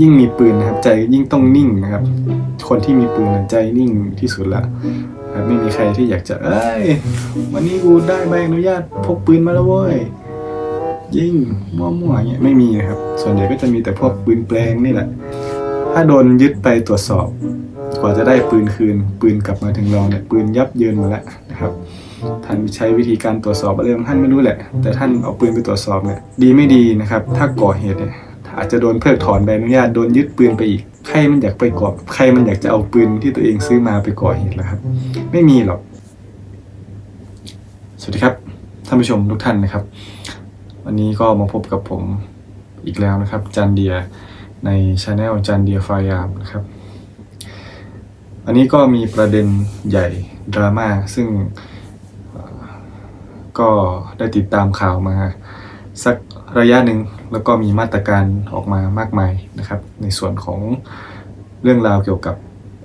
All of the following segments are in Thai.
ยิ่งมีปืนนะครับใจยิ่งต้องนิ่งนะครับ คนที่มีปืนใจนิ่งที่สุดละครับไม่มีใครที่อยากจะเอ้ยวันนี้กูได้ใบอนุญาตพกปืนมาแล้วเว้ยยิ่งมั่วๆเงี้ยไม่มีนะครับ ส่วนใหญ่ก็จะมีแต่พวกปืนแปลงนี่แหละ ถ้าโดนยึดไปตรวจสอบ กว่าจะได้ปืนคืน ปืนกลับมาถึงเราเนี่ยปืนยับเยินหมดแล้วนะครับท่านใช้วิธีการตรวจสอบอะไรของท่านไม่รู้แหละ แต่ท่านเอาปืนไปตรวจสอบเนี่ยดีไม่ดีนะครับ ถ้าก่อเหตุเนี่ย อาจจะโดนเพิกถอนใบอนุญาตโดนยึดปืนไปอีกใครมันอยากไปก่อใครมันอยากจะเอาปืนที่ตัวเองซื้อมาไปก่อเหตุล่ะครับ ไม่มีหรอก สวัสดีครับท่านผู้ชมทุกท่านนะครับ วันนี้ก็มาพบกับผมอีกแล้วนะครับ จันเดียในช anel จันเดียไฟยามนะครับ อันนี้ก็มีประเด็นใหญ่ดราม่าซึ่งก็ได้ติดตามข่าวมาสักระยะหนึ่ง แล้วก็มีมาตรการออกมามากมายนะครับ ในส่วนของเรื่องราวเกี่ยวกับ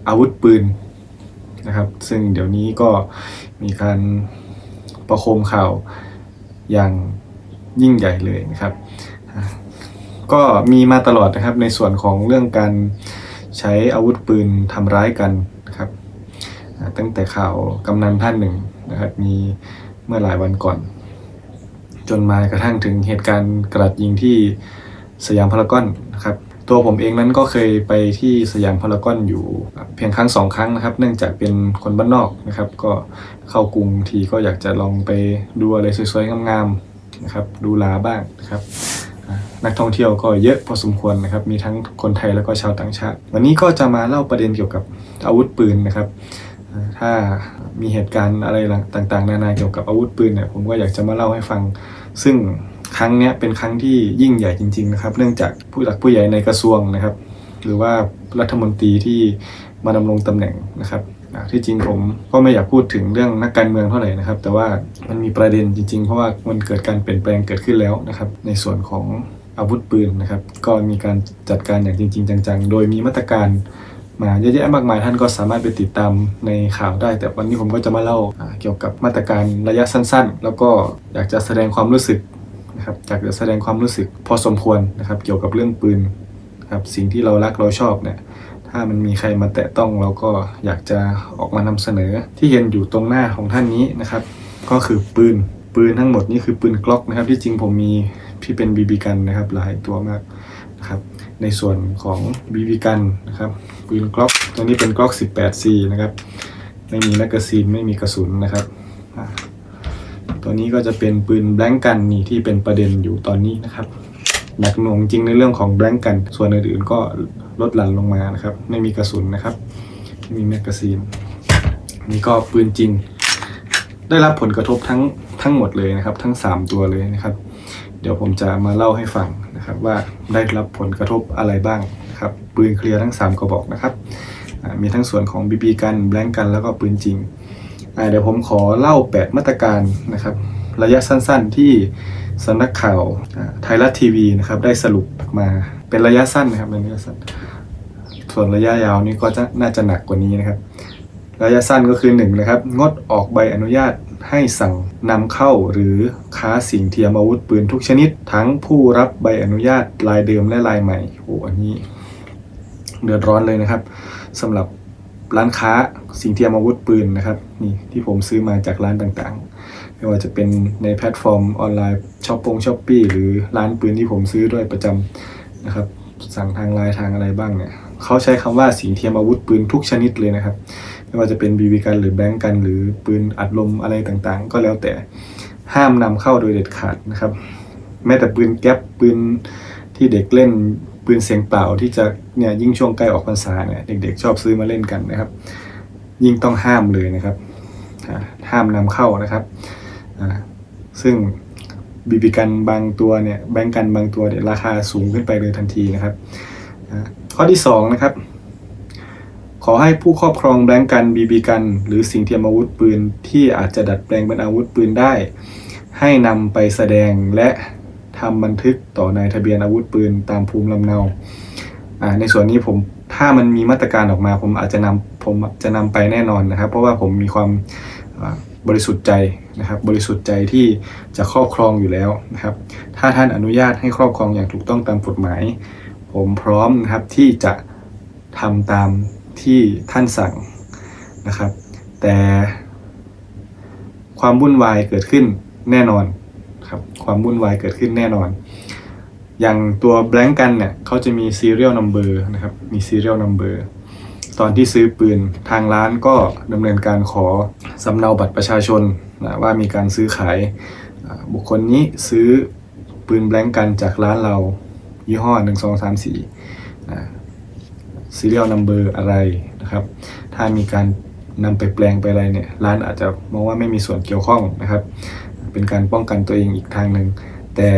อาวุธปืนนะครับ ซึ่งเดี๋ยวนี้ก็มีการประโคมข่าวอย่างยิ่งใหญ่เลยนะครับ ก็มีมาตลอดนะครับในส่วนของเรื่องการใช้อาวุธปืนทำร้ายกันนะครับ ตั้งแต่ข่าวกำนันท่านหนึ่งนะครับมีเมื่อหลายวันก่อน จนมากระทั่งถึงเหตุการณ์กระดยิงที่สยามพารากอนนะครับตัวผมเองนั้นก็เคยไปที่สยามพารากอนอยู่เพียงครั้งสองครั้งนะครับ เนื่องจากเป็นคนบ้านนอกนะครับ ก็เข้ากรุงทีก็อยากจะลองไปดูอะไรสวยๆงามๆนะครับ ดูลาบ้างนะครับ นักท่องเที่ยวก็เยอะพอสมควรนะครับ มีทั้งคนไทยแล้วก็ชาวต่างชาติ วันนี้ก็จะมาเล่าประเด็นเกี่ยวกับอาวุธปืนนะครับ ถ้ามีเหตุการณ์อะไรต่างๆ นานาเกี่ยวกับอาวุธปืนเนี่ยผมก็อยากจะมาเล่าให้ฟัง ซึ่งครั้งเนี้ยเป็นครั้งที่ยิ่งใหญ่จริง ๆ นะครับ เนื่องจากผู้หลักผู้ใหญ่ในกระทรวงนะครับ หรือว่ารัฐมนตรีที่มาดำรงตำแหน่งนะครับที่จริงผมก็ไม่อยากพูดถึงเรื่องนักการเมืองเท่าไหร่นะครับ แต่ว่ามันมีประเด็นจริง ๆ เพราะว่ามันเกิดการเปลี่ยนแปลงเกิดขึ้นแล้วนะครับ ในส่วนของอาวุธปืนนะครับ ก็มีการจัดการอย่างจริง ๆ จังๆ โดยมีมาตรการ มาเยอะแยะมากมายท่านก็สามารถไปติดตามในข่าวได้ แต่วันนี้ผมก็จะมาเล่าเกี่ยวกับมาตรการระยะสั้น ๆ แล้วก็อยากจะแสดงความรู้สึกนะครับอยากจะแสดงความรู้สึกพอสมควรนะครับ เกี่ยวกับเรื่องปืนนะครับสิ่งที่เรารักเราชอบเนี่ยถ้ามันมีใครมาแตะต้องเราก็อยากจะออกมานำเสนอที่เห็นอยู่ตรงหน้าของท่านนี้นะครับ ก็คือปืนปืนทั้งหมดนี่คือปืนกล็อกนะครับ ที่จริงผมมีที่เป็นบีบีกันนะครับหลายตัวมากนะครับ ในส่วนของ BB กันนะครับปืนกล็อกตัวนี้เป็นกล็อก 18C นะครับไม่มีแมกกาซีนไม่มีกระสุนนะครับตัวนี้ก็จะเป็นปืนแบงกันนี่ที่เป็นประเด็นอยู่ตอนนี้นะครับหนักหน่วงจริงในเรื่องของแบงกัน ส่วนอื่นๆก็ลดหลั่นลงมานะครับไม่มีกระสุนนะครับไม่มีแมกกาซีนนี่ก็ปืนจริง ได้รับผลกระทบทั้งทั้งหมดเลยนะครับ ทั้ง 3 ตัวเลยนะครับ เดี๋ยวผมจะมาเล่าให้ฟัง นะครับว่าได้รับผลกระทบอะไรบ้างครับปืนเคลียร์ทั้ง 3กระบอกนะครับมีทั้งส่วนของ BB กันแบงกันแล้วก็ปืนจริงเดี๋ยวผมขอเล่า 8 มาตรการนะครับระยะสั้นๆที่สำนักข่าวไทยรัฐทีวีนะครับได้สรุปมาเป็นระยะสั้นนะครับเป็นระยะสั้นส่วนระยะยาวนี่ก็จะน่าจะหนักกว่านี้นะครับ ระยะสั้นก็คือ1นะครับงดออกใบอนุญาต ให้สั่งนำเข้าหรือค้าสิ่งเทียมอาวุธปืนทุกชนิด ทั้งผู้รับใบอนุญาตรายเดิมและรายใหม่โอ้อันนี้เดือดร้อนเลยนะครับสำหรับร้านค้าสิ่งเทียมอาวุธปืนนะครับนี่ที่ผมซื้อมาจากร้านต่างๆ ไม่ว่าจะเป็นในแพลตฟอร์มออนไลน์ช้อปปงช้อปปี้หรือร้านปืนที่ผมซื้อด้วยประจำนะครับ สั่งทางไลน์ทางอะไรบ้างเนี่ยเขาใช้คำว่าสิ่งเทียมอาวุธปืนทุกชนิดเลยนะครับ ไม่ว่าจะเป็นบีบีกันหรือแบงก์กัน หรือปืนอัดลมอะไรต่างๆ ก็แล้วแต่ห้ามนำเข้าโดยเด็ดขาดนะครับ แม้แต่ปืนแก๊ปปืนที่เด็กเล่นปืนเสียงเปล่าที่จะเนี่ยยิ่งช่วงใกล้ออกพรรษาเนี่ยเด็กๆ ชอบซื้อมาเล่นกันนะครับ ยิ่งต้องห้ามเลยนะครับ ห้ามนำเข้านะครับซึ่ง บีบีกันบางตัวเนี่ยแบงกันบางตัวเนี่ยราคาสูงขึ้นไปเลยทันทีนะครับ ข้อที่สองนะครับขอให้ผู้ครอบครองแบงกันบีบีกัน หรือสิ่งเทียมอาวุธปืนที่อาจจะดัดแปลงเป็นอาวุธปืนได้ ให้นำไปแสดงและทำบันทึกต่อนายทะเบียนอาวุธปืนตามภูมิลำเนาในส่วนนี้ผมถ้ามันมีมาตรการออกมา ผมอาจจะนำผมจะนำไปแน่นอนนะครับ เพราะว่าผมมีความ บริสุทธิ์ใจนะครับ บริสุทธิ์ใจที่จะครอบครองอยู่แล้วนะครับ ถ้าท่านอนุญาตให้ครอบครองอย่างถูกต้องตามกฎหมาย ผมพร้อมนะครับที่จะทำตามที่ท่านสั่งนะครับ แต่ความวุ่นวายเกิดขึ้นแน่นอนครับความวุ่นวายเกิดขึ้นแน่นอน อย่างตัวแบล็งกันเนี่ยเขาจะมี serial number นะครับมี serial number ตอนที่ซื้อปืนทางร้านก็ดำเนินการขอสำเนาบัตรประชาชนนะว่ามีการซื้อขายบุคคลนี้ซื้อปืนแบล็งกันจากร้านเรายี่ห้อ 1 2 3 4อ่า serial number อะไรนะครับ ถ้ามีการนำไปแปลงไปอะไรเนี่ย ร้านอาจจะมองว่าไม่มีส่วนเกี่ยวข้องนะครับ เป็นการป้องกันตัวเองอีกทางหนึ่ง แต่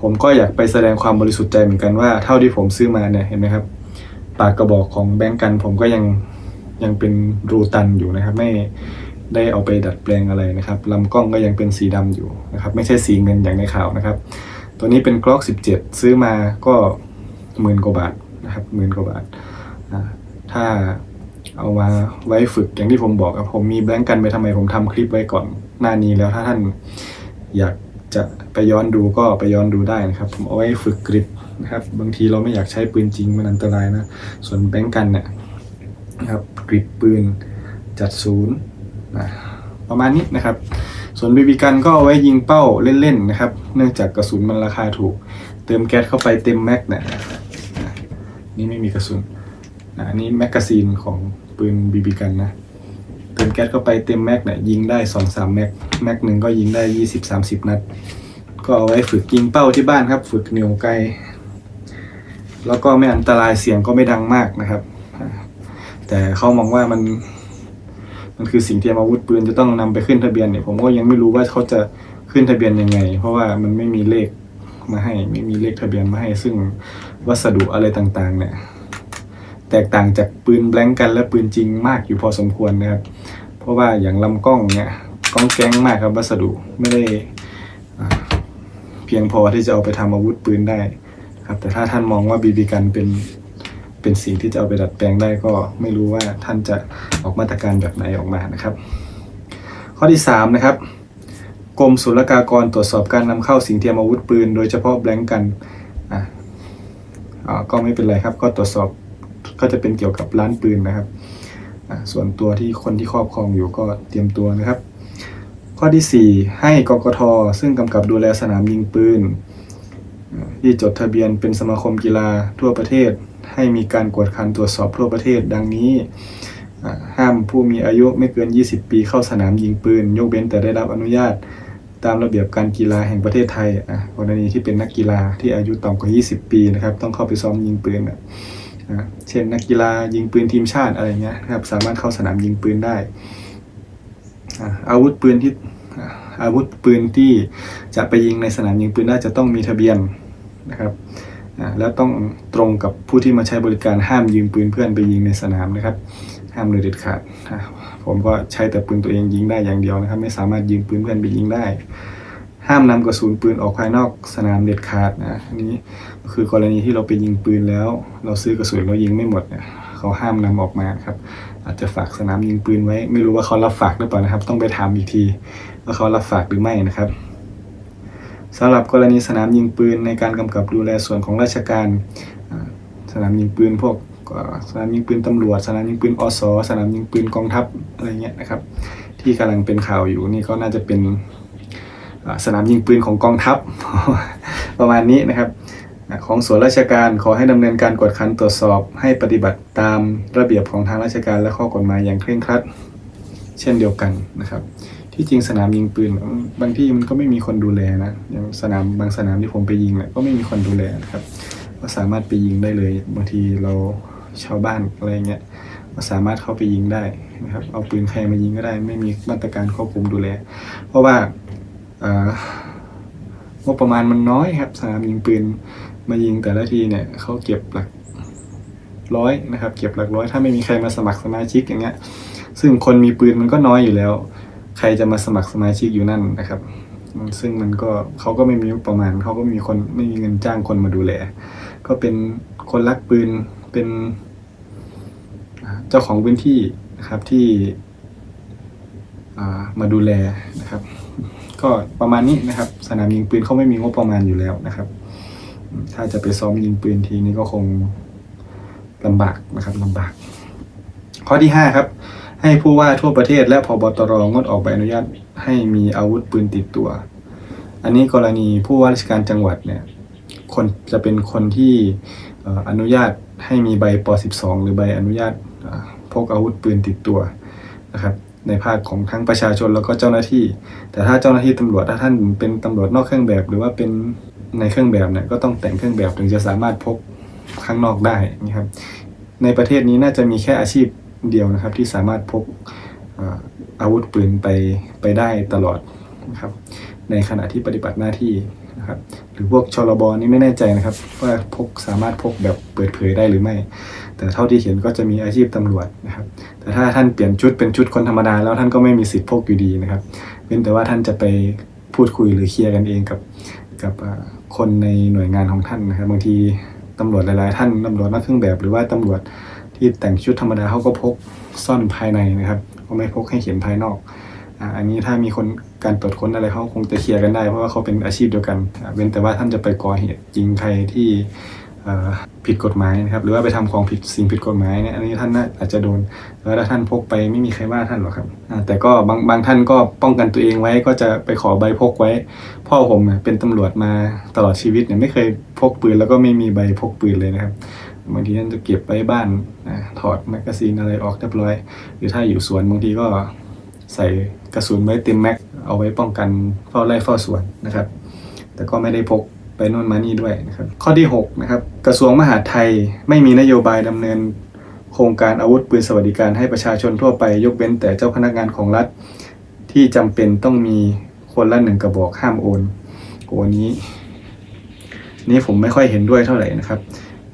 ผมก็อยากไปแสดงความบริสุทธิ์ใจเหมือนกันว่าเท่าที่ผมซื้อมาเนี่ยเห็นไหมครับ ปากกระบอกของแบงก์กัน ผมก็ยังยังเป็นรูตันอยู่นะครับ ไม่ได้เอาไปดัดแปลงอะไรนะครับลำกล้องก็ยังเป็นสีดำอยู่นะครับไม่ใช่สีเงินอย่างในข่าวนะครับ ตัวนี้เป็นกล็อก 17 ซื้อมาก็หมื่นกว่าบาทนะครับหมื่นกว่าบาท ถ้าเอามาไว้ฝึกอย่างที่ผมบอกครับผมมีแบงก์กันไปทำไมผมทำคลิปไว้ก่อนหน้านี้แล้วถ้าท่านอยากจะไปย้อนดูก็ไปย้อนดูได้นะครับ ผมเอาไว้ฝึกกริป ครับบางทีเราไม่อยากใช้ปืนจริงมันอันตรายนะ ส่วนแบงก์กันเนี่ยนะครับกริปปืนจัดศูนย์นะประมาณนี้นะครับ ส่วนบีบีกันก็เอาไว้ยิงเป้าเล่นๆนะครับ เนื่องจากกระสุนมันราคาถูก เติมแก๊สเข้าไปเต็มแม็กเนี่ยนะนี่ไม่มีกระสุนนะอันนี้แมกกาซีนของปืนบีบีกันนะเติมแก๊สเข้าไปเต็มแม็กเนี่ยยิงได้สองสามแม็กแม็กหนึ่งก็ยิงได้ยี่สิบสามสิบนัด ก็เอาไว้ฝึกยิงเป้าที่บ้านครับ ฝึกเหนียวไกล แล้วก็ไม่อันตรายเสียงก็ไม่ดังมากนะครับ แต่เขามองว่ามัน มันคือสิ่งที่อาวุธปืนจะต้องนำไปขึ้นทะเบียนเนี่ยผมก็ยังไม่รู้ว่าเขาจะขึ้นทะเบียนยังไง เพราะว่ามันไม่มีเลขมาให้ ไม่มีเลขทะเบียนมาให้ ซึ่งวัสดุอะไรต่างๆ เนี่ยแตกต่างจากปืนแบงก์กันและปืนจริงมากอยู่พอสมควรนะครับ เพราะว่าอย่างลำกล้องเนี่ยกล้องแก๊งมากครับวัสดุไม่ได้เพียงพอที่จะเอาไปทำอาวุธปืนได้ ครับ แต่ถ้าท่านมองว่าบีบีกันเป็นเป็นสิ่งที่จะเอาไปดัดแปลงได้ก็ไม่รู้ว่าท่านจะออกมาตรการแบบไหนออกมานะครับ ข้อที่3นะครับกรมศุลกากรตรวจสอบการนำเข้าสิ่งเทียมอาวุธปืน โดยเฉพาะแบงก์กันอะอ่าก็ไม่เป็นไรครับ ก็ตรวจสอบก็จะเป็นเกี่ยวกับร้านปืนนะครับอะส่วนตัวที่คนที่ครอบครองอยู่ก็เตรียมตัวนะครับ ข้อที่ 4 ให้กกทซึ่งกำกับดูแลสนามยิงปืน ที่จดทะเบียนเป็นสมาคมกีฬาทั่วประเทศ ให้มีการกวดขันตรวจสอบทั่วประเทศ ดังนี้ห้ามผู้มีอายุไม่เกิน 20 ปีเข้าสนามยิงปืน ยกเว้นแต่ได้รับอนุญาตตามระเบียบการกีฬาแห่งประเทศไทยอะกรณีที่เป็นนักกีฬาที่อายุต่ำกว่า 20 ปีนะครับ ต้องเข้าไปซ้อมยิงปืนอะเช่นนักกีฬายิงปืนทีมชาติอะไรเงี้ยนะครับ สามารถเข้าสนามยิงปืนได้ อาวุธปืนที่ อาวุธปืนที่จะไปยิงในสนามยิงปืนได้จะต้องมีทะเบียนนะครับแล้วต้องตรงกับผู้ที่มาใช้บริการห้ามยืมปืนเพื่อนไปยิงในสนามนะครับ ห้ามเลยเด็ดขาดผมก็ใช้แต่ปืนตัวเองยิงได้อย่างเดียวนะครับ ไม่สามารถยืมปืนเพื่อนไปยิงได้ ห้ามนำกระสุนปืนออกภายนอกสนามเด็ดขาดนะอันนี้คือกรณีที่เราไปยิงปืนแล้ว เราซื้อกระสุนเรายิงไม่หมดเนี่ยเขาห้ามนำออกมาครับ อาจจะฝากสนามยิงปืนไว้ ไม่รู้ว่าเขารับฝากหรือเปล่านะครับ ต้องไปถามอีกที ว่าเขารับฝากหรือไม่นะครับสำหรับกรณีสนามยิงปืนในการกำกับดูแลส่วนของราชการ สนามยิงปืนพวกสนามยิงปืนตำรวจ สนามยิงปืนอสสนามยิงปืนกองทัพอะไรเงี้ยนะครับ ที่กำลังเป็นข่าวอยู่นี่ก็น่าจะเป็นสนามยิงปืนของกองทัพประมาณนี้นะครับของส่วนราชการขอให้ดำเนินการกวดขันตรวจสอบ ให้ปฏิบัติตามระเบียบของทางราชการและข้อกฎหมายอย่างเคร่งครัด เช่นเดียวกันนะครับ ที่จริงสนามยิงปืน บางที่มันก็ไม่มีคนดูแลนะอย่างสนามบางสนามที่ผมไปยิงเนี่ยก็ไม่มีคนดูแลนะครับ ก็สามารถไปยิงได้เลยบางทีเราชาวบ้านอะไรเงี้ยก็สามารถเข้าไปยิงได้นะครับ เอาปืนใครมายิงก็ได้ ไม่มีมาตรการควบคุมดูแล เพราะว่างบประมาณมันน้อยครับสนามยิงปืนมายิงแต่ละทีเนี่ยเขาเก็บหลักร้อยนะครับ เก็บหลักร้อยถ้าไม่มีใครมาสมัครสมาชิกอย่างเงี้ยซึ่งคนมีปืนมันก็น้อยอยู่แล้ว ใครจะมาสมัครสมาชิกอยู่นั่นนะครับ ซึ่งมันก็เขาก็ไม่มีงบประมาณเขาก็มีคนไม่มีเงินจ้างคนมาดูแล ก็เป็นคนรักปืนเป็น เจ้าของพื้นที่นะครับที่มาดูแลนะครับ ก็ประมาณนี้นะครับ สนามยิงปืนเขาไม่มีงบประมาณอยู่แล้วนะครับ ถ้าจะไปซ้อมยิงปืนทีนี้ก็คงลำบากนะครับลำบาก ข้อที่ 5 ครับ ให้ผู้ว่าทั่วประเทศและพบตรงดออกใบอนุญาตให้มีอาวุธปืนติดตัว อันนี้กรณีผู้ว่าราชการจังหวัดเนี่ยคนจะเป็นคนที่อนุญาตให้มีใบป .12 หรือใบอนุญาตพกอาวุธปืนติดตัวนะครับในภาคของทั้งประชาชนแล้วก็เจ้าหน้าที่ แต่ถ้าเจ้าหน้าที่ตำรวจถ้าท่านเป็นตำรวจนอกเครื่องแบบ หรือว่าเป็นในเครื่องแบบเนี่ยก็ต้องแต่งเครื่องแบบถึงจะสามารถพกข้างนอกได้นะครับในประเทศนี้น่าจะมีแค่อาชีพ เดียวนะครับ ที่สามารถพกอาวุธปืนไปไปได้ตลอดนะครับในขณะที่ปฏิบัติหน้าที่นะครับหรือพวกชลบนี่ไม่แน่ใจนะครับ ว่าพกสามารถพกแบบเปิดเผยได้หรือไม่ แต่เท่าที่เห็นก็จะมีอาชีพตำรวจนะครับ แต่ถ้าท่านเปลี่ยนชุดเป็นชุดคนธรรมดาแล้วท่านก็ไม่มีสิทธิ์พกอยู่ดีนะครับเว้นแต่ว่าท่านจะไปพูดคุยหรือเคลียร์กันเองกับกับคนในหน่วยงานของท่านนะครับบางทีตำรวจหลาย ๆ ท่านตำรวจนอกเครื่องแบบหรือว่าตำรวจ ที่แต่งชุดธรรมดาเขาก็พกซ่อนภายในนะครับเขาไม่พกให้เห็นภายนอกอันนี้ถ้ามีคนการตรวจค้นอะไรเขาคงจะเคลียร์กันได้เพราะว่าเขาเป็นอาชีพเดียวกัน เว้นแต่ว่าท่านจะไปก่อเหตุยิงใครที่ผิดกฎหมายนะครับหรือว่าไปทำของผิดสิ่งผิดกฎหมายเนี่ยอันนี้ท่านน่าอาจจะโดนแล้วถ้าท่านพกไปไม่มีใครว่าท่านหรอกครับแต่ก็บางบางท่านก็ป้องกันตัวเองไว้ก็จะไปขอใบพกไว้ พ่อผมเนี่ยเป็นตำรวจมาตลอดชีวิตเนี่ยไม่เคยพกปืนแล้วก็ไม่มีใบพกปืนเลยนะครับ บางทีท่านจะเก็บไว้บ้านอ่าถอดแมกกาซีนอะไรออกเรียบร้อย หรือถ้าอยู่สวนบางทีก็ใส่กระสุนไว้เต็มแม็กเอาไว้ป้องกันเฝ้าไล่เฝ้าสวนนะครับ แต่ก็ไม่ได้พกไปโน่นมานี่ด้วยนะครับ ข้อที่6นะครับกระทรวงมหาดไทยไม่มีนโยบายดำเนิน โครงการอาวุธปืนสวัสดิการให้ประชาชนทั่วไป ยกเว้นแต่เจ้าพนักงานของรัฐ ที่จำเป็นต้องมีคนละหนึ่งกระบอกห้ามโอนโอ้นี้ นี่ผมไม่ค่อยเห็นด้วยเท่าไหร่นะครับ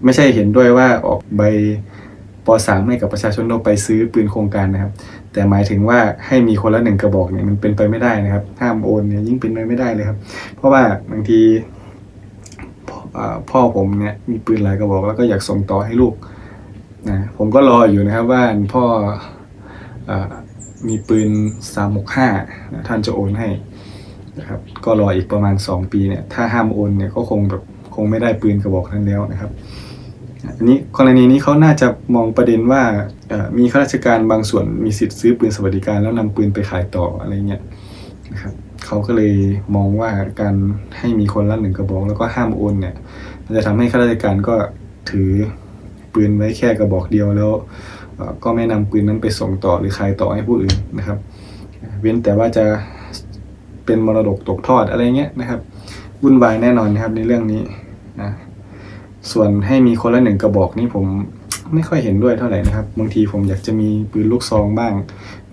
ไม่ใช่เห็นด้วยว่าออกใบป .3 ให้กับประชาชนทั่วไปซื้อปืนโครงการนะครับ แต่หมายถึงว่าให้มีคนละหนึ่งกระบอกเนี่ยมันเป็นไปไม่ได้นะครับ ห้ามโอนเนี่ยยิ่งเป็นไปไม่ได้เลยครับ เพราะว่าบางทีพ่อผมเนี่ยมีปืนหลายกระบอกแล้วก็อยากส่งต่อให้ลูกนะผมก็รออยู่นะครับว่าพ่ออมีปืน365นะท่านจะโอนให้นะครับ ก็รออีกประมาณ 2 ปีเนี่ยถ้าห้ามโอนเนี่ยก็คงแบบคงไม่ได้ปืนกระบอกนั้นแล้วนะครับ อันนี้กรณีนี้เขาน่าจะมองประเด็นว่ามีข้าราชการบางส่วนมีสิทธิ์ซื้อปืนสวัสดิการแล้วนำปืนไปขายต่ออะไรเงี้ยนะครับเขาก็เลยมองว่าการให้มีคนละหนึ่งกระบอกแล้วก็ห้ามโอนเนี่ยมันจะทำให้ข้าราชการก็ถือปืนไว้แค่กระบอกเดียวแล้วก็ไม่นำปืนนั้นไปส่งต่อหรือขายต่อให้ผู้อื่นนะครับ เว้นแต่ว่าจะเป็นมรดกตกทอดอะไรเงี้ยนะครับวุ่นวายแน่นอนนะครับในเรื่องนี้นะ ส่วนให้มีคนละหนึ่งกระบอกนี่ผมไม่ค่อยเห็นด้วยเท่าไหร่นะครับบางทีผมอยากจะมีปืนลูกซองบ้าง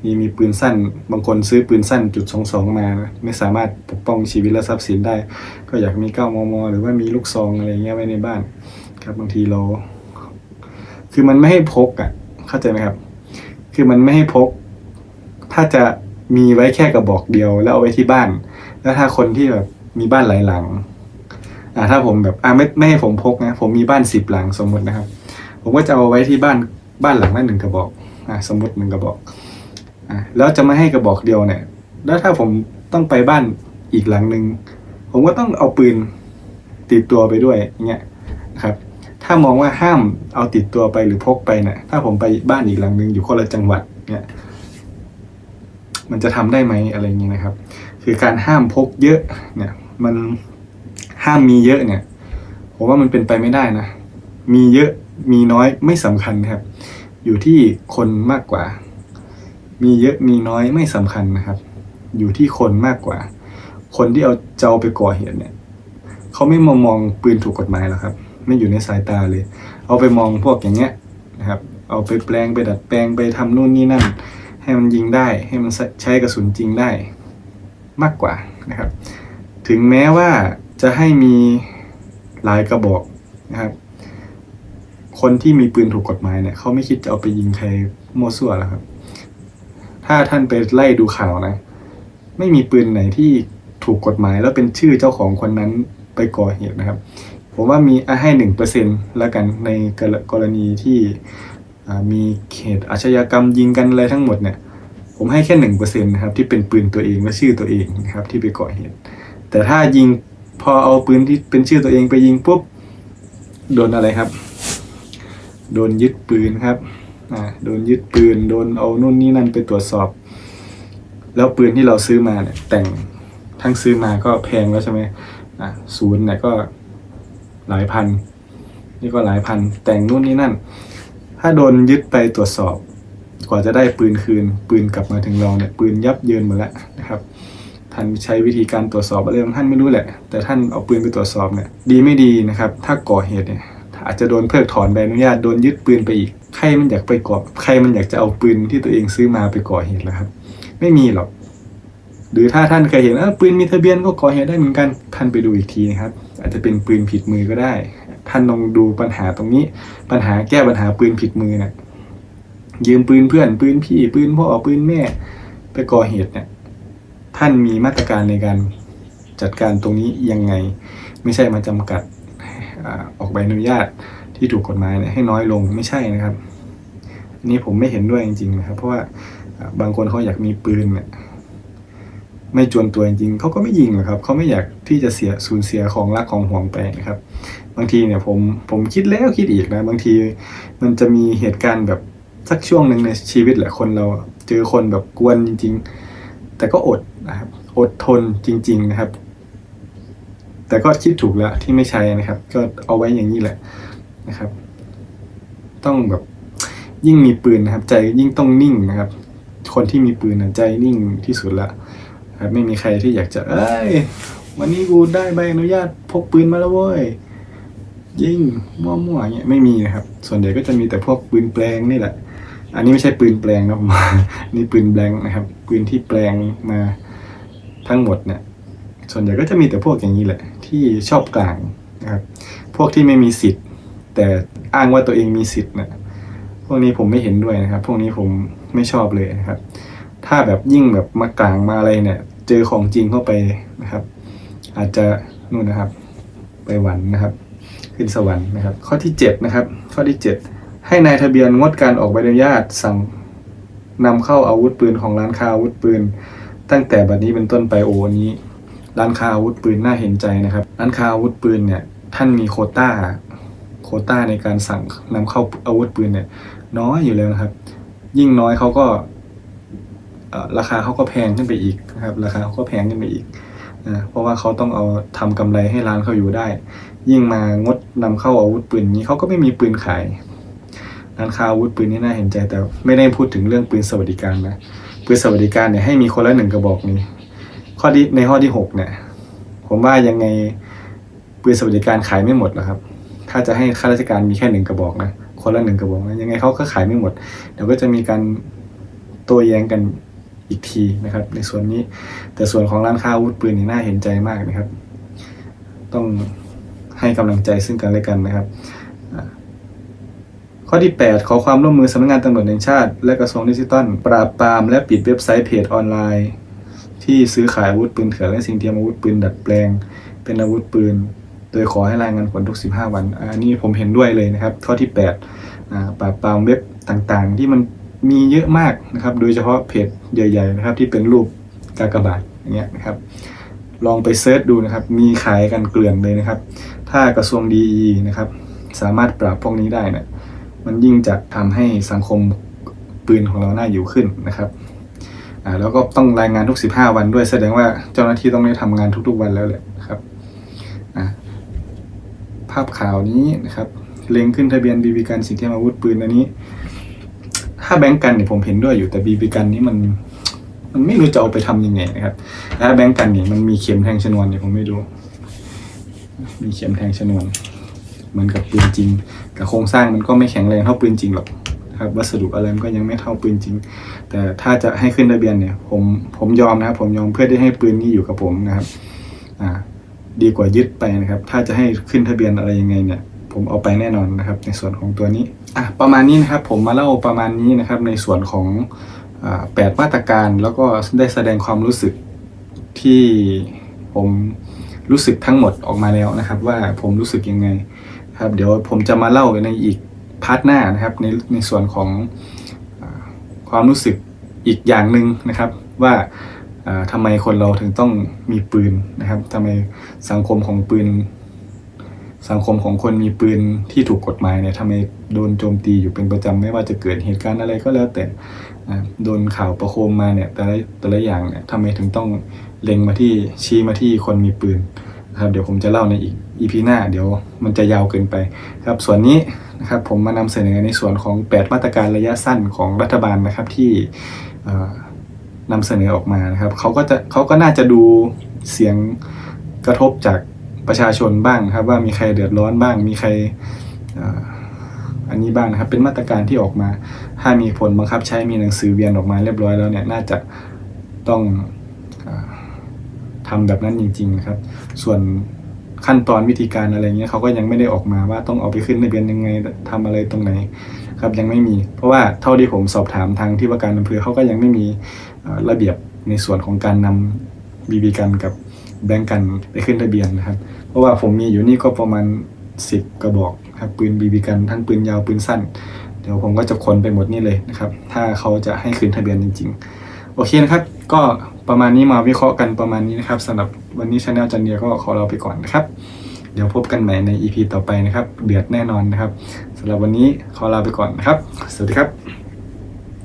มีมีปืนสั้น บางคนซื้อปืนสั้นจุดสองสองมา ไม่สามารถปกป้องชีวิตและทรัพย์สินได้ ก็อยากมีเก้ามมหรือว่ามีลูกซองอะไรเงี้ยไว้ในบ้าน ครับบางทีเรา คือมันไม่ให้พกอะ เข้าใจไหมครับ คือมันไม่ให้พก ถ้าจะมีไว้แค่กระบอกเดียว แล้วเอาไว้ที่บ้าน แล้วถ้าคนที่แบบมีบ้านหลายหลัง ถ้าผมแบบอ่าไม่ไม่ให้ผมพกนะผมมีบ้านสิบหลังสมมตินะครับ ผมก็จะเอาไว้ที่บ้านบ้านหลังละหนึ่งกระบอกอ่าสมมติหนึ่งกระบอกอ่าแล้วจะไม่ให้กระบอกเดียวเนี่ย แล้วถ้าผมต้องไปบ้านอีกหลังหนึ่งผมก็ต้องเอาปืนติดตัวไปด้วยอย่างเงี้ยนะครับถ้ามองว่าห้ามเอาติดตัวไปหรือพกไปเนี่ยถ้าผมไปบ้านอีกหลังหนึ่งอยู่คนละจังหวัดเนี่ยมันจะทำได้ไหมอะไรเงี้ยนะครับ คือการห้ามพกเยอะเนี่ยมัน ห้ามมีเยอะเนี่ยผมว่ามันเป็นไปไม่ได้นะ มีเยอะมีน้อยไม่สำคัญครับ อยู่ที่คนมากกว่า มีเยอะมีน้อยไม่สำคัญนะครับ อยู่ที่คนมากกว่า คนที่เอาจะเอาไปก่อเหตุเนี่ยเขาไม่มองมองปืนถูกกฎหมายหรอกครับ ไม่อยู่ในสายตาเลย เอาไปมองพวกอย่างเงี้ยนะครับ เอาไปแปลงไปดัดแปลงไปทำนู่นนี่นั่น ให้มันยิงได้ ให้มันใช้กระสุนจริงได้มากกว่านะครับ ถึงแม้ว่า จะให้มีหลายกระบอกนะครับ คนที่มีปืนถูกกฎหมายเนี่ยเขาไม่คิดจะเอาไปยิงใครมั่วซั่วแล้วครับ ถ้าท่านไปไล่ดูข่าวนะ ไม่มีปืนไหนที่ถูกกฎหมายแล้วเป็นชื่อเจ้าของคนนั้นไปก่อเหตุนะครับ ผมว่ามีให้หนึ่งเปอร์เซ็นแล้วกันในกรกรณีที่มีเหตุอาชญากรรมยิงกันอะไรทั้งหมดเนี่ย ผมให้แค่หนึ่งเปอร์เซ็นนะครับที่เป็นปืนตัวเองและชื่อตัวเองนะครับที่ไปก่อเหตุ แต่ถ้ายิง พอเอาปืนที่เป็นชื่อตัวเองไปยิงปุ๊บโดนอะไรครับ โดนยึดปืนครับอ่าโดนยึดปืน โดนเอานู่นนี่นั่นไปตรวจสอบ แล้วปืนที่เราซื้อมาเนี่ยแต่งทั้งซื้อมาก็แพงแล้วใช่ไหมอะศูนย์เนี่ยก็หลายพัน นี่ก็หลายพัน แต่งนู่นนี่นั่น ถ้าโดนยึดไปตรวจสอบ กว่าจะได้ปืนคืน ปืนกลับมาถึงเราเนี่ยปืนยับเยินหมดแล้วนะครับ ท่านใช้วิธีการตรวจสอบอะไรของท่านไม่รู้แหละ แต่ท่านเอาปืนไปตรวจสอบเนี่ยดีไม่ดีนะครับ ถ้าก่อเหตุเนี่ยอาจจะโดนเพิกถอนใบอนุญาตโดนยึดปืนไปอีกใครมันอยากไปก่อใครมันอยากจะเอาปืนที่ตัวเองซื้อมาไปก่อเหตุล่ะครับ ไม่มีหรอก หรือถ้าท่านเคยเห็นเออปืนมีทะเบียนก็ก่อเหตุได้เหมือนกันท่านไปดูอีกทีนะครับ อาจจะเป็นปืนผิดมือก็ได้ ท่านลองดูปัญหาตรงนี้ ปัญหาแก้ปัญหาปืนผิดมือนะยืมปืนเพื่อนปืนพี่ปืนพ่อปืนแม่ไปก่อเหตุเนี่ย ท่านมีมาตรการในการจัดการตรงนี้ยังไง ไม่ใช่มาจำกัดอออกใบอนุญาตที่ถูกกฎหมายเนี่ยให้น้อยลงไม่ใช่นะครับอันนี้ผมไม่เห็นด้วยจริงๆนะครับ เพราะว่าอ่าบางคนเขาอยากมีปืนเนี่ยไม่จวนตัวจริงๆเขาก็ไม่ยิงหรอกครับเขาไม่อยากที่จะเสียสูญเสียของรักของห่วงไปนะครับ บางทีเนี่ยผมผมคิดแล้วคิดอีกนะ บางทีมันจะมีเหตุการณ์แบบสักช่วงหนึ่งในชีวิตแหละคนเราเจอคนแบบกวนจริง ๆ แต่ก็อด นะครับ อดทนจริง ๆนะครับ แต่ก็คิดถูกแล้วที่ไม่ใช้นะครับ ก็เอาไว้อย่างนี้แหละนะครับ ต้องแบบยิ่งมีปืนนะครับ ใจยิ่งต้องนิ่งนะครับ คนที่มีปืนนะใจนิ่งที่สุดละครับ ไม่มีใครที่อยากจะ เอ้ยวันนี้กูได้ใบอนุญาตพกปืนมาแล้วเว้ยยิ่งมั่วๆอย่างเงี้ยไม่มีนะครับ ส่วนใหญ่ก็จะมีแต่พวกปืนแปลงนี่แหละ อันนี้ไม่ใช่ปืนแปลงนะผมนี่ปืนแบลงนะครับ ปืนที่แปลงมา ทั้งหมดเนี่ยส่วนใหญ่ก็จะมีแต่พวกอย่างนี้แหละ ที่ชอบกลางนะครับพวกที่ไม่มีสิทธิ์ แต่อ้างว่าตัวเองมีสิทธิ์นะพวกนี้ผมไม่เห็นด้วยนะครับ พวกนี้ผมไม่ชอบเลยนะครับ ถ้าแบบยิ่งแบบมากลางมาอะไรเนี่ย เจอของจริงเข้าไปนะครับ อาจจะนู่นนะครับ ไปหวันนะครับ ขึ้นสวรรค์นะครับ ข้อที่ 7 นะครับ ข้อที่ 7 ให้นายทะเบียนงดการออกใบอนุญาตสั่งนำเข้าอาวุธปืนของร้านค้าอาวุธปืน ตั้งแต่บัดนี้เป็นต้นไปโอ้อันนี้ ร้านค้าอาวุธปืนน่าเห็นใจนะครับ ร้านค้าอาวุธปืนเนี่ยท่านมีโควต้าโคต้าในการสั่งนำเข้าอาวุธปืนเนี่ย น้อยอยู่แล้วนะครับ ยิ่งน้อยเขาก็ราคาเขาก็แพงขึ้นไปอีกนะครับ ราคาเขาก็แพงขึ้นไปอีกนะเพราะว่าเขาต้องเอาทำกำไรให้ร้านเขาอยู่ได้ ยิ่งมางดนำเข้าอาวุธปืนนี้เขาก็ไม่มีปืนขายร้านค้าอาวุธปืนนี่น่าเห็นใจแต่ไม่ได้พูดถึงเรื่องปืนสวัสดิการนะ ปืนสวัสดิการเนี่ยให้มีคนละหนึ่งกระบอกนี้ ข้อที่ในข้อที่หกเนี่ย ผมว่ายังไงปืนสวัสดิการขายไม่หมดหรอกครับ ถ้าจะให้ข้าราชการมีแค่หนึ่งกระบอกนะ คนละหนึ่งกระบอกนะยังไงเขาก็ขายไม่หมด เดี๋ยวก็จะมีการโตัวแย้งกันอีกทีนะครับ ในส่วนนี้ แต่ส่วนของร้านค้าอาวุธปืนนี่น่าเห็นใจมากนะครับ ต้องให้กำลังใจซึ่งกันและกันนะครับ ข้อที่ 8 ขอความร่วมมือสำนักงานตำรวจแห่งชาติ และกระทรวงดิจิทัล ปราบปรามและปิดเว็บไซต์เพจออนไลน์ ที่ซื้อขายอาวุธปืนเถื่อนและสิ่งเทียมอาวุธปืนดัดแปลง เป็นอาวุธปืน โดยขอให้รายงานผลทุก 15 วันอันนี้ผมเห็นด้วยเลยนะครับ ข้อที่8ปราบปรามเว็บต่างๆ ที่มันมีเยอะมากนะครับ โดยเฉพาะเพจใหญ่ๆนะครับที่เป็นรูปกากบาทอย่างเงี้ยนะครับ ลองไปเซิร์ชดูนะครับ มีขายกันเกลื่อนเลยนะครับ ถ้ากระทรวงดีนะครับ สามารถปราบพวกนี้ได้นะ มันยิ่งจะทำให้สังคมปืนของเราน่าอยู่ขึ้นนะครับอ่าแล้วก็ต้องรายงานทุก 15 วันด้วยแสดงว่าเจ้าหน้าที่ต้องได้ทำงานทุกๆวันแล้วแหละนะครับอ่าภาพข่าวนี้นะครับเล็งขึ้นทะเบียนบีบีกันสิทียมอาวุธปืนอันนี้ ถ้าแบงก์กันเนี่ยผมเห็นด้วยอยู่แต่บีบีกันนี้มันมันไม่รู้จะเอาไปทำยังไงนะครับถ้าแบงก์กันเนี่ยมันมีเข็มแทงชนวนเนี่ยผมไม่รู้มีเข็มแทงชนวน เหมือนกับปืนจริง กับโครงสร้างมันก็ไม่แข็งแรงเท่าปืนจริงหรอกนะครับวัสดุอะไรมันก็ยังไม่เท่าปืนจริง แต่ถ้าจะให้ขึ้นทะเบียนเนี่ยผมผมยอมนะครับผมยอมเพื่อได้ให้ปืนนี้อยู่กับผมนะครับอ่าดีกว่ายึดไปนะครับ ถ้าจะให้ขึ้นทะเบียนอะไรยังไงเนี่ยผมเอาไปแน่นอนนะครับ ในส่วนของตัวนี้อะประมาณนี้นะครับผมมาเล่าประมาณนี้นะครับ ในส่วนของแปดมาตรการแล้วก็ได้แสดงความรู้สึกที่ผมรู้สึกทั้งหมดออกมาแล้วนะครับ ว่าผมรู้สึกยังไง ครับเดี๋ยวผมจะมาเล่าในอีกพาร์ทหน้านะครับในในส่วนของอความรู้สึกอีกอย่างหนึ่งนะครับ ว่าอ่าทำไมคนเราถึงต้องมีปืนนะครับทำไมสังคมของปืน สังคมของคนมีปืนที่ถูกกฎหมายเนี่ยทำไมโดนโจมตีอยู่เป็นประจำไม่ว่าจะเกิดเหตุการณ์อะไรก็แล้วแต่โดนข่าวประโคมมาเนี่ยแต่ละแต่ละอย่างเนี่ยทำไมถึงต้องเล็งมาที่ชี้มาที่คนมีปืน นะครับเดี๋ยวผมจะเล่าในอีกอีพีหน้าเดี๋ยวมันจะยาวเกินไปครับส่วนนี้นะครับผมมานำเสนอในส่วนของ 8 มาตรการระยะสั้นของรัฐบาลนะครับที่เอ่อนำเสนอออกมานะครับเขาก็จะเขาก็น่าจะดูเสียงกระทบจากประชาชนบ้างครับว่ามีใครเดือดร้อนบ้าง มีใครอันนี้บ้างนะครับเป็นมาตรการที่ออกมา ถ้ามีผลบังคับใช้มีหนังสือเวียนออกมาเรียบร้อยแล้วเนี่ยน่าจะต้อง ทำแบบนั้นจริงๆนะครับ ส่วนขั้นตอนวิธีการอะไรเงี้ยเขาก็ยังไม่ได้ออกมาว่าต้องเอาไปขึ้นทะเบียนยังไงทำอะไรตรงไหนครับยังไม่มี เพราะว่าเท่าที่ผมสอบถามทางที่ว่าการอำเภอเขาก็ยังไม่มีระเบียบในส่วนของการนำบีบีกันกับแบงก์กันไปขึ้นทะเบียนนะครับ เพราะว่าผมมีอยู่นี่ก็ประมาณ 10 กระบอกครับปืนบีบีกันทั้งปืนยาวปืนสั้น เดี๋ยวผมก็จะค้นไปหมดนี่เลยนะครับ ถ้าเขาจะให้คืนทะเบียนจริง ๆ โอเคนะครับ ก็ประมาณนี้มาวิเคราะห์กันประมาณนี้นะครับสำหรับวันนี้ชาแนลจันเดียก็ขอลาไปก่อนนะครับ เดี๋ยวพบกันใหม่ใน EP ต่อไปนะครับ เดือดแน่นอนนะครับสำหรับวันนี้ขอลาไปก่อนนะครับ สวัสดีครับ